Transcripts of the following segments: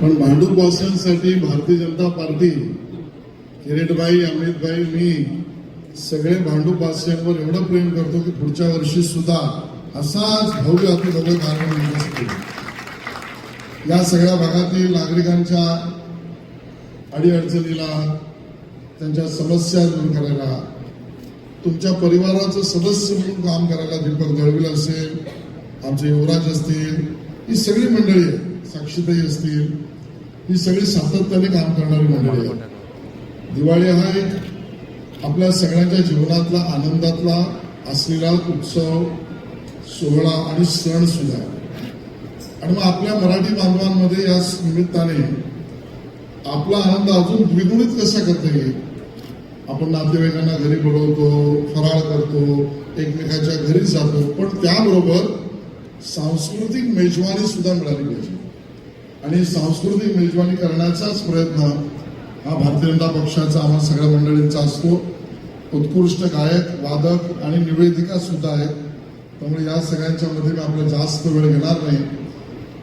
पण भांडूप बॉक्सांसाठी भारतीय जनता पार्टी किरीटबाई अमितबाई मी सगळे भांडूप वासियांवर एवढं प्रेम करतो की पुढच्या वर्षी सुद्धा असाच भव्य अतिभव्य कार्यक्रम या सगळ्या भागातील नागरिकांच्या अडीअडचणीला त्यांच्या समस्या दूर करायला तुमच्या परिवाराचं सदस्य म्हणून काम करायला दीपक दळवील असेल आमचे युवराज असतील ही सगळी मंडळी आहे साक्षीताई असतील ही सगळी सातत्याने काम करणारी मंडळी आहे दिवाळी हा एक आपल्या सगळ्यांच्या जीवनातला आनंदातला असलेला उत्सव सोहळा आणि सण सुद्धा आणि मग आपल्या मराठी बांधवांमध्ये या निमित्ताने आपला आनंद अजून द्विगुणित कसा करता येईल? आपण नातेवाईकांना घरी बोलवतो फराळ करतो एकमेकाच्या घरी जातो पण त्याबरोबर सांस्कृतिक मेजवानी सुद्धा मिळाली पाहिजे. आणि सांस्कृतिक मेजवानी करण्याचाच प्रयत्न हा भारतीय जनता पक्षाचा आम्हा सगळ्या मंडळींचा असतो. उत्कृष्ट गायक वादक आणि निवेदिका सुद्धा आहेत. त्यामुळे या सगळ्यांच्या मध्ये मी आपला जास्त वेळ घेणार नाही.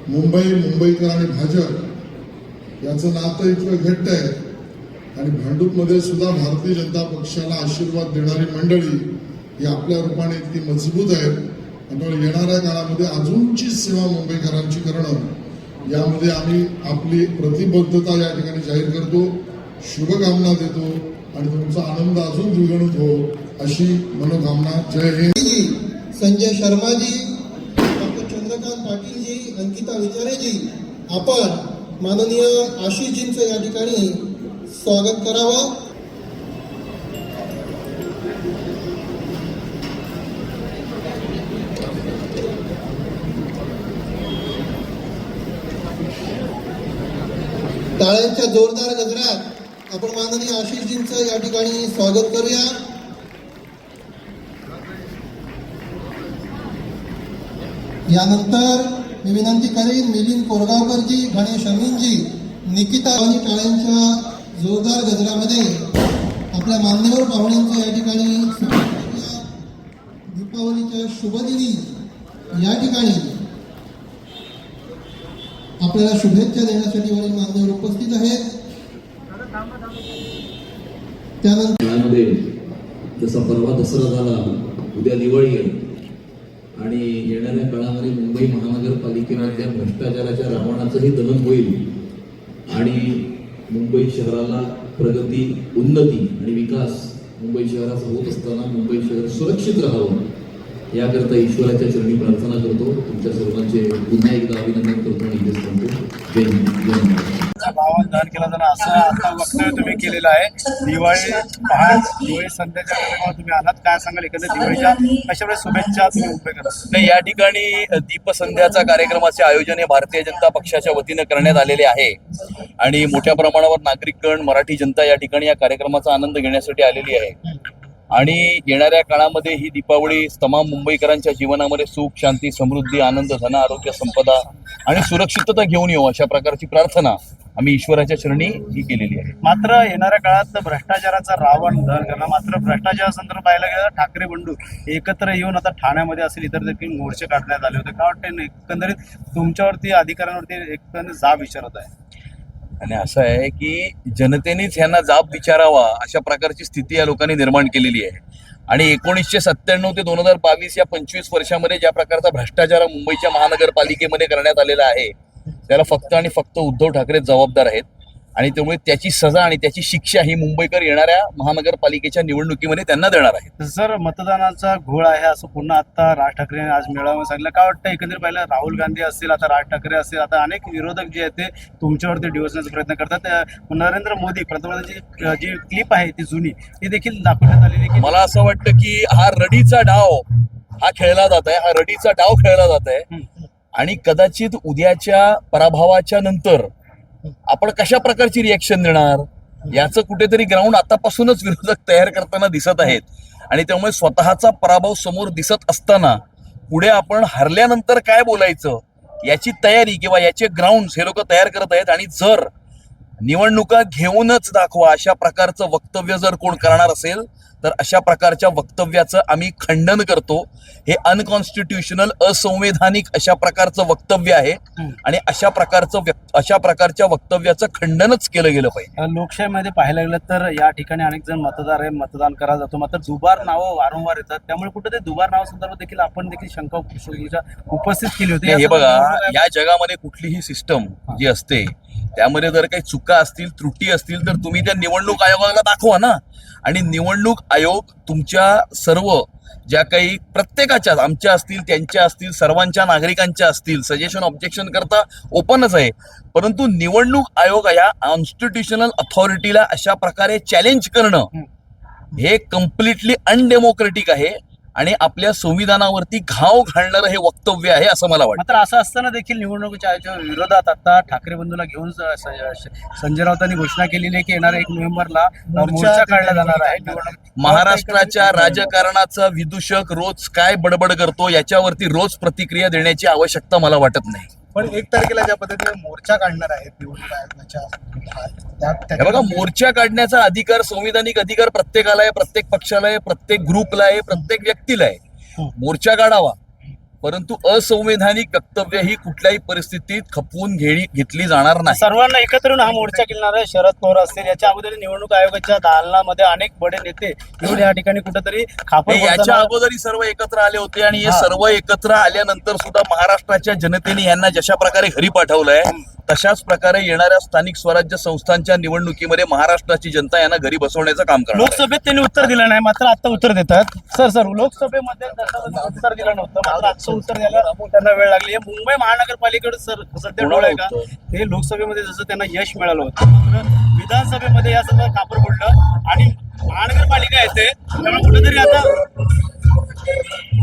मुंबई मुंबईकर आणि भाजप याचं नातं इतकं घट्ट आहे. आणि भांडूपमध्ये सुद्धा भारतीय जनता पक्षाला आशीर्वाद देणारी मंडळी ही आपल्या रूपाने इतकी मजबूत आहेत. त्यामुळे येणाऱ्या काळामध्ये अजूनची सेवा मुंबईकरांची करणं यामध्ये आम्ही आपली प्रतिबद्धता या ठिकाणी जाहीर करतो शुभकामना देतो आणि तुमचा आनंद अजून द्विगणित हो अशी मनोकामना. जय हिंद. जी संजय शर्माजी डॉक्टर चंद्रकांत पाटीलजी अंकिता विचारेजी आपण माननीय आशिषजींचं या ठिकाणी स्वागत करावं. टाळ्यांच्या जोरदार गजरात आपण माननीय आशिषजींचं या ठिकाणी स्वागत करूया. यानंतर मी विनंती करेन मिलिंद कोरगावकरजी गणेश अमीनजी निकिता आणि टाळ्यांच्या जोरदार गजरामध्ये आपल्या मान्यवर पाहुण्यांचं या ठिकाणी दीपावलीच्या शुभदिनी या ठिकाणी. आपल्याला शुभेच्छा देण्यासाठी वरील मान्यवर उपस्थित आहेत. त्यानंतर जसा परवा दसरा झाला उद्या दिवाळी आहे. आणि येणाऱ्या काळामध्ये मुंबई महानगरपालिकेमधल्या भ्रष्टाचाराच्या रावणाचंही दहन होईल. आणि मुंबई शहराला प्रगती उन्नती आणि विकास मुंबई शहराचा होत असताना मुंबई शहर सुरक्षित राहावं याकरता ईश्वराच्या चरणी प्रार्थना करतो. तुमच्या सर्वांचे पुन्हा एकदा अभिनंदन करतो आणि इथेच थांबतो जय हिंद जय महाराष्ट्र भावात दान केला जाणार असं आता वक्तव्य तुम्ही केलेलं आहे. दिवाळी पहाट दिवाळी संध्याच्या कार्यक्रमात तुम्ही आलात. काय सांगाल? एकंदर दिवाळीच्या कशा वेळेस शुभेच्छा तुम्ही उपयोग करा नाही या ठिकाणी दीपसंध्याचा कार्यक्रमाचे आयोजन हे भारतीय जनता पक्षाच्या वतीनं करण्यात आलेले आहे. आणि मोठ्या प्रमाणावर नागरिकगण मराठी जनता या ठिकाणी या कार्यक्रमाचा आनंद घेण्यासाठी आलेली आहे. आणि येणाऱ्या काळामध्ये ही दीपावली तमाम मुंबईकरांच्या जीवनामध्ये सुख शांती समृद्धी आनंद धन आरोग्य संपदा आणि सुरक्षितता घेऊन येऊ अशा प्रकारची प्रार्थना आम्ही ईश्वराच्या चरणी ही केलेली आहे. मात्र येणाऱ्या काळात भ्रष्टाचाराचा रावण दहन करणं मात्र भ्रष्टाचार संदर्भात पाहायला गेलं ठाकरे बंडू एकत्र येऊन आता ठाण्यामध्ये असेल इतर देखील मोर्चे काढण्यात आले होते. काय वाटतं एकंदरीत तुमच्यावरती अधिकाऱ्यांवरती एकंदरीत जाब विचारत आहे? आणि असं आहे की जनतेनेच यांना जाब विचारावा अशा प्रकारची स्थिती या लोकांनी निर्माण केलेली आहे. आणि एकोणीसशे सत्त्याण्णव ते दोन हजार बावीस या पंचवीस वर्षामध्ये ज्या प्रकारचा भ्रष्टाचार मुंबईच्या महानगरपालिकेमध्ये करण्यात आलेला आहे त्याला फक्त आणि फक्त उद्धव ठाकरे जबाबदार आहेत. आणि त्यामुळे त्याची सजा आणि त्याची शिक्षा ही मुंबईकर येणाऱ्या महानगरपालिकेच्या निवडणुकीमध्ये त्यांना देणार आहेत. जर मतदानाचा घोळ आहे असं पुन्हा आता राज ठाकरेंनी आज मेळावा सांगितलं. काय वाटतं एकंदरीत पाहिलं राहुल गांधी असतील आता राज ठाकरे असतील आता अनेक विरोधक जे आहेत ते तुमच्यावरती डिवसण्याचा प्रयत्न करतात. त्या- नरेंद्र मोदी पंतप्रधानांची जी क्लिप आहे ती जुनी ती देखील दाखवण्यात आलेली आहे. की मला असं वाटतं की हा रडीचा डाव हा खेळला जात आहे हा रडीचा डाव खेळला जात आहे. आणि कदाचित उद्याच्या पराभवाच्या नंतर आपण कशा प्रकारची रिॲक्शन देणार? याचं कुठेतरी ग्राउंड आतापासूनच विरोधक तयार करताना दिसत आहेत. आणि त्यामुळे स्वतःचा पराभव समोर दिसत असताना पुढे आपण हरल्यानंतर काय बोलायचं? याची तयारी किंवा याचे ग्राउंड हे लोक तयार करत आहेत. आणि जर निवडणुका घेऊनच दाखवा. अशा प्रकारचं वक्तव्य जर कोण करणार असेल तर अशा प्रकारच्या वक्तव्याचं आम्ही खंडन करतो. हे अनकॉन्स्टिट्युशनल असंवैधानिक अशा प्रकारचं वक्तव्य आहे. आणि अशा प्रकारचं अशा प्रकारच्या वक्तव्याचं खंडनच केलं गेलं पाहिजे. लोकशाहीमध्ये पाहायला गेलं तर या ठिकाणी अनेक जण मतदार आहे मतदान करा जातो. मात्र दुबार नावं वारंवार येतात. त्यामुळे कुठे ते दुबार नाव संदर्भात देखील आपण देखील शंका उपस्थित उपस्थित केली होती. हे बघा या जगामध्ये कुठलीही सिस्टम जी असते त्यामध्ये जर काही चुका असतील त्रुटी असतील तर तुम्ही त्या निवडणूक आयोगाला दाखवा ना. आणि निवडणूक आयोग तुमच्या सर्व ज्या काही प्रत्येकाच्या आमच्या असतील त्यांच्या असतील सर्वांच्या नागरिकांच्या असतील सजेशन ऑब्जेक्शन करता ओपनच आहे. परंतु निवडणूक आयोग या कॉन्स्टिट्युशनल अथॉरिटीला अशा प्रकारे चॅलेंज करणं हे कम्प्लिटली अनडेमोक्रेटिक आहे. आणि आपल्या संविधानावरती घाव घालणारं हे वक्तव्य आहे असं मला वाटतं. मात्र असं असताना देखील निवडणुकीच्या आयोगाच्या विरोधात आता ठाकरे बंधूला घेऊन संजय राऊतांनी घोषणा केलेली आहे की येणाऱ्या एक नोव्हेंबरला मोर्चा काढला जाणार आहे. महाराष्ट्राच्या राजकारणाचा विदूषक रोज काय बडबड करतो याच्यावरती रोज प्रतिक्रिया देण्याची आवश्यकता मला वाटत नाही. पण एक तारखेला ज्या पद्धतीने मोर्चा काढणार आहेत निवडणूक आयोगाच्या हे बघा मोर्चा काढण्याचा अधिकार संविधानिक अधिकार प्रत्येकाला आहे प्रत्येक पक्षाला आहे प्रत्येक ग्रुपला आहे प्रत्येक व्यक्तीला आहे. मोर्चा काढावा. परंतु असंवैधानिक वक्तव्य ही कुठल्याही परिस्थितीत खपवून घेणी घेतली जाणार नाही सर्वांना एकत्र येऊन हा मोर्चा केला आहे शरद पवार असतील याच्या अगोदर निवडणूक आयोगाच्या दालनामध्ये अनेक बडे नेते येऊन या ठिकाणी कुठेतरी याच्या अगोदरही सर्व एकत्र आले होते आणि हे. सर्व एकत्र आल्यानंतर सुद्धा महाराष्ट्राच्या जनतेने यांना जशा प्रकारे घरी पाठवलंय तशाच प्रकारे येणाऱ्या स्थानिक स्वराज्य संस्थांच्या निवडणुकीमध्ये महाराष्ट्राची जनता यांना घरी बसवण्याचं काम करणार आहे. लोकसभेत त्यांनी उत्तर दिलं नाही मात्र आता उत्तर देतात सर सर लोकसभेमध्ये उत्तर दिलं नव्हतं मात्र आता उत्तर द्यायला त्यांना वेळ लागली. हे मुंबई महानगरपालिकेकडे सर सध्या डोळ आहे का? हे लोकसभेमध्ये जसं त्यांना यश मिळालं होतं विधानसभेमध्ये या सगळं कापर पडलं आणि महानगरपालिका येते. त्यामुळे कुठेतरी आता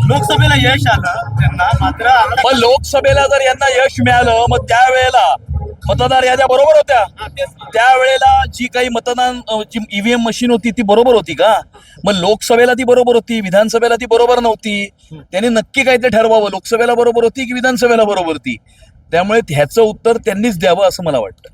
लोकसभेला यश आलं त्यांना मात्र पण लोकसभेला जर यांना यश मिळालं मग त्यावेळेला मतदार याद्या बरोबर होत्या. त्यावेळेला जी काही मतदान जी ईव्हीएम मशीन होती ती बरोबर होती का? मग लोकसभेला ती बरोबर होती विधानसभेला ती बरोबर नव्हती. त्यांनी नक्की काय ते ठरवावं. लोकसभेला बरोबर होती की विधानसभेला बरोबर होती? त्यामुळे ह्याचं उत्तर त्यांनीच द्यावं असं मला वाटतं.